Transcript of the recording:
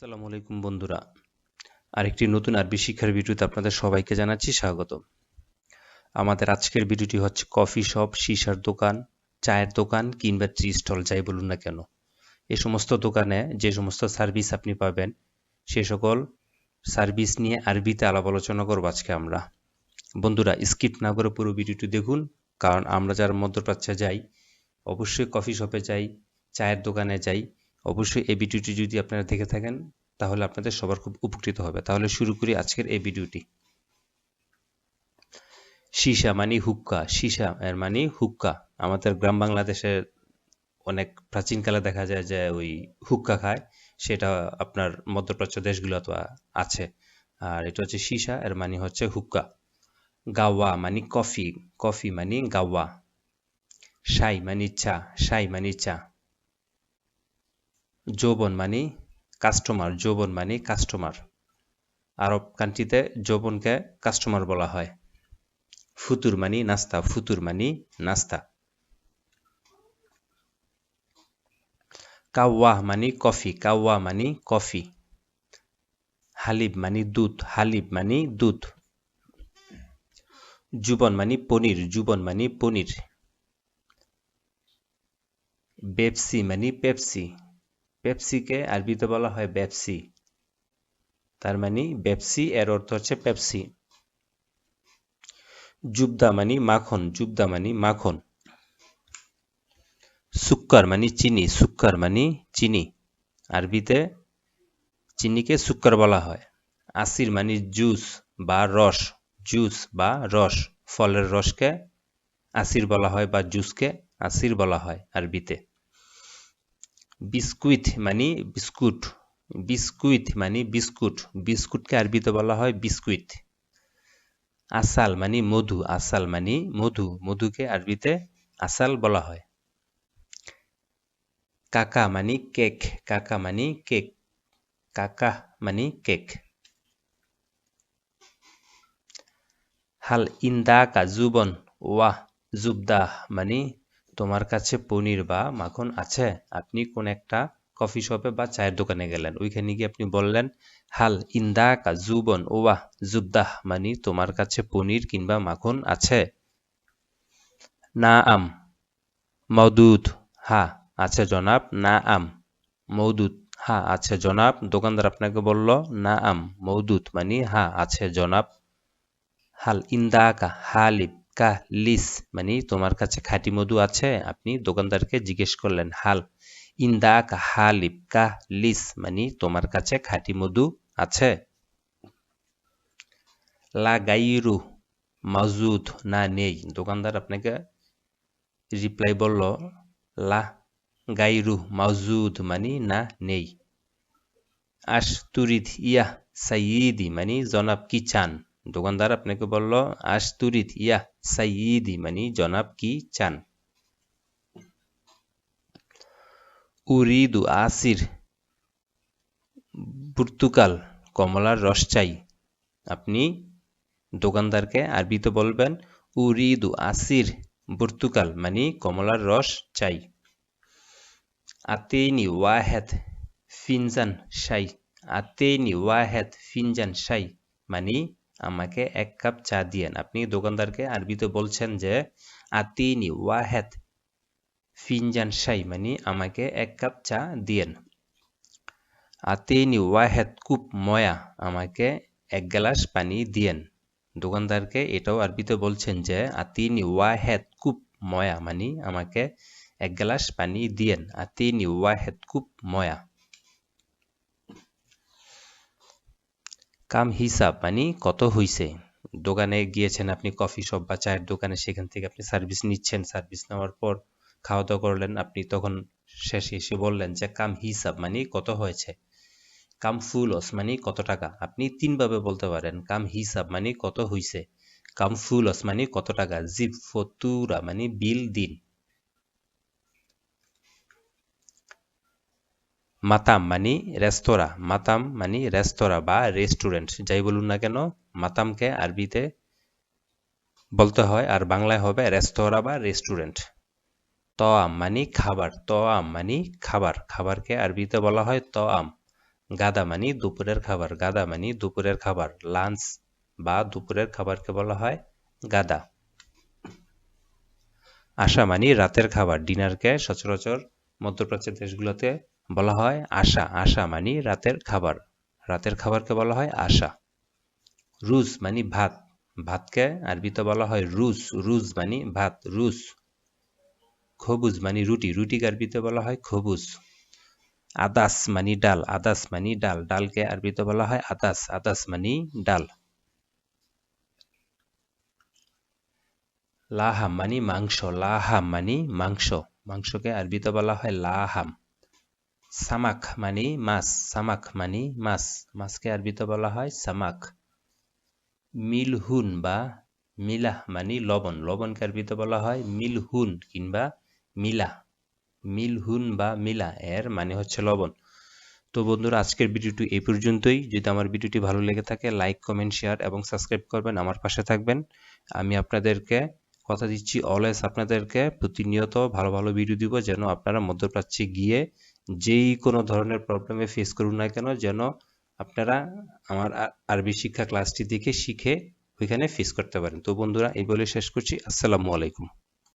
আসসালামু আলাইকুম বন্ধুরা। আরেকটি নতুন আরবি শিক্ষার ভিডিওতে আপনাদের সবাইকে জানাচ্ছি স্বাগত আমাদের আজকের ভিডিওটি হচ্ছে কফি শপ, সিসার দোকান, চায়ের দোকান কিংবা ট্রি স্টল, যাই বলুন না কেন। এ সমস্ত দোকানে যে সমস্ত সার্ভিস আপনি পাবেন, সে সকল সার্ভিস নিয়ে আরবিতে আলাপ আলোচনা করব আজকে আমরা। বন্ধুরা, স্কিপ না করে পুরো ভিডিওটি দেখুন, কারণ আমরা যারা মধ্যপ্রাচ্যে যাই, অবশ্যই কফি শপে যাই, চায়ের দোকানে যাই অবশ্যই এই ভিডিওটি যদি আপনারা দেখে থাকেন, তাহলে আপনাদের সবার খুব উপকৃত হবে। তাহলে শুরু করি আজকের এই ভিডিওটি। সীসা মানে হুক্কা। সীসা এর মানে হুক্কা। আমাদের গ্রাম বাংলাদেশে অনেক প্রাচীনকালে দেখা যায় যে ওই হুক্কা খায়। সেটা আপনার মধ্যপ্রাচ্য দেশগুলো তো আছে। আর এটা হচ্ছে সীসা, এর মানে হচ্ছে হুক্কা। গাওয়া মানে কফি। কফি মানে গাওয়া। সাই মানে চা। সাই মানে চা। যৌবন মানে কাস্টমার যৌবন মানে কাস্টমার আরব কান্ট্রিতে যৌবনকে কাস্টমার বলা হয়। ফুতুর মানি নাস্তা, ফুতুর মানি নাস্তা। কাওয়া মানি কফি কাওয়া মানি কফি। হালিব মানি দুধ, হালিব মানি দুধ। জুবন মানি পনির, জুবন মানি পনির। বেপসি মানি পেপসি। পেপসিকে আরবিতে বলা হয় ব্যপসি তার মানে ব্যপসি এর অর্থ হচ্ছে পেপসি। জুবদা মানি মাখন জুবদা মানি মাখন। সুক্কার মানি চিনি, সুক্কার মানি চিনি। আরবিতে চিনিকে সুক্কার বলা হয়। আসির মানি জুস বা রস, জুস বা রস। ফলের রসকে আসির বলা হয় বা জুসকে আসির বলা হয় আরবিতে। বিস্কুইট মানে বিস্কুট। বিস্কুইট মানে বিস্কুট। বিস্কুটকে আরবিতে বলা হয় বিস্কুইট। আসাল মানে মধু। আসাল মানে মধু। মধুকে আরবিতে আসাল বলা হয়। কাকা মানে কেক। কাকা মানে কেক। কাকা মানে কেক। হাল ইন্দা কাজুবন ওয়াহ জুবদাহ মানে তোমার কাছে পনির বা মাখন আছে? আপনি কোন একটা কফি শপে বা চায়ের দোকানে গেলেন। ওইখানে গিয়ে আপনি বললেন, হাল ইন্দা কা জুবন, ওয়াহ, জুবদাহ মানে তোমার কাছে পনির কিংবা মাখন আছে? না আম মৌদুদ হা, আছে জনাব না আম মৌদুদ হা, আছে জনাব। দোকানদার আপনাকে বলল না আম মৌদুদ মানে হা, আছে জনাব। হাল ইন্দা কা হালিব কা লিস মানে তোমার কাছে খাঁটি মধু আছে, আপনি দোকানদারকে জিজ্ঞেস করলেন, হাল ইন্দা কা হালিব কা লিস মানে তোমার কাছে খাঁটি মধু আছে? লা গাইরু মজুদ, না, নেই। দোকানদার আপনাকে রিপ্লাই বলল লা গাইরু মজুদ মানে না, নেই। আশ তুরিদ ইয়া সাইয়িদি মানে জনাব কি চান? দোকানদার আপনাকে বলল আশতুরিত ইয়া সাইয়িদি মানে জনাব কি চান? উরিদু আসির, পর্তুগাল, কমলার রস চাই। আপনি দোকানদারকে আরবিতে বলবেন, উরিদু আসির, পর্তুগাল মানে কমলার রস চাই। আতেনি ওয়াহেদ ফিনজান শাই, আতেনি ওয়াহেদ ফিনজান শাই মানে আমাকে এক কাপ চা দিয়েন। আপনি দোকানদারকে আরবিতে বলছেন যে, আতিনি ওয়াহেদ ফিনজান শাই মানে আমাকে এক কাপ চা দিয়েন। আতিনি ওয়াহেদ কুপ ময়া আমাকে এক গ্লাস পানি দিয়েন। দোকানদারকে এটাও আরবিতে বলছেন যে, আতিনি ওয়াহেদ কুপ ময়া মানে আমাকে এক গ্লাস পানি দিয়েন। আতিনি ওয়াহেদ কুপ ময়া কাম হিসাব মানে কত হইছে? দোকানে গিয়েছেন আপনি কফি শপ বা চায়ের দোকানে, সেখান থেকে আপনি সার্ভিস নিচ্ছেন সার্ভিস নেওয়ার পর খাওয়া দাওয়া করলেন, আপনি তখন শেষে এসে বললেন যে কাম হিসাব মানে কত হয়েছে? কাম ফুলস মানে কত টাকা? আপনি তিনভাবে বলতে পারেন, কাম হিসাব মানে কত হইছে? কাম ফুলস মানে কত টাকা? জিপ ফতুরা মানে বিল দিন। মাতাম মানে রেস্তোরাঁ মাতাম মানে রেস্তোরাঁ বা রেস্টুরেন্ট যাই বলুন না কেন মাতামকে আরবিতে বলতে হয় আর বাংলায় হবে রেস্তোরাঁ বা রেস্টুরেন্ট তআম মানে খাবার তআম মানে খাবার খাবারকে আরবিতে বলা হয় তআম গাদা মানে দুপুরের খাবার গাদা মানে দুপুরের খাবার লাঞ্চ বা দুপুরের খাবারকে বলা হয় গাদা আশা মানে রাতের খাবার ডিনারকে সচরাচর মধ্যপ্রাচ্যের দেশগুলোতে বলা হয় আশা। আশা মানে রাতের খাবার। রাতের খাবারকে বলা হয় আশা। রুজ মানে ভাত। ভাতকে আরবিতে বলা হয় রুজ। রুজ মানে ভাত, রুজ। খবুজ মানে রুটি। রুটিকে আরবিতে বলা হয় খবুজ। আদাস মানি ডাল। আদাস মানি ডাল। ডালকে আরবিতে বলা হয় আদাস। আদাস মানি ডাল। লাহাম মানি মাংস। লাহাম মানি মাংস। মাংসকে আরবিতে বলা হয় লাহাম। সামাক মানি মাছ, সামাক মানি মাছ। মাছকে আরবিতে বলা হয় সামাক। মিলহুন বা মিলাহ মানি লবণ। লবণকে আরবিতে বলা হয় মিলহুন কিংবা মিলা মিলহুন বা মিলা এর মানে হচ্ছে লবণ। তো বন্ধুরা, আজকের ভিডিওটি এই পর্যন্তই। যদি আমার ভিডিওটি ভালো লেগে থাকে, লাইক, কমেন্ট, শেয়ার এবং সাবস্ক্রাইব করবেন। আমার পাশে থাকবেন। আমি আপনাদেরকে কথা দিচ্ছি, অলওয়েজ আপনাদেরকে প্রতিনিয়ত ভালো ভালো ভিডিও দিব যেন আপনারা মধ্যপ্রাচ্যে গিয়ে যেই কোনো ধরনের প্রবলেমে ফেস করুন না কেন, যেন আপনারা আমার আরবি শিক্ষা ক্লাসটি দেখে শিখে ওইখানে ফেস করতে পারেন। তো বন্ধুরা, এই বলে শেষ করছি। আসসালামু আলাইকুম।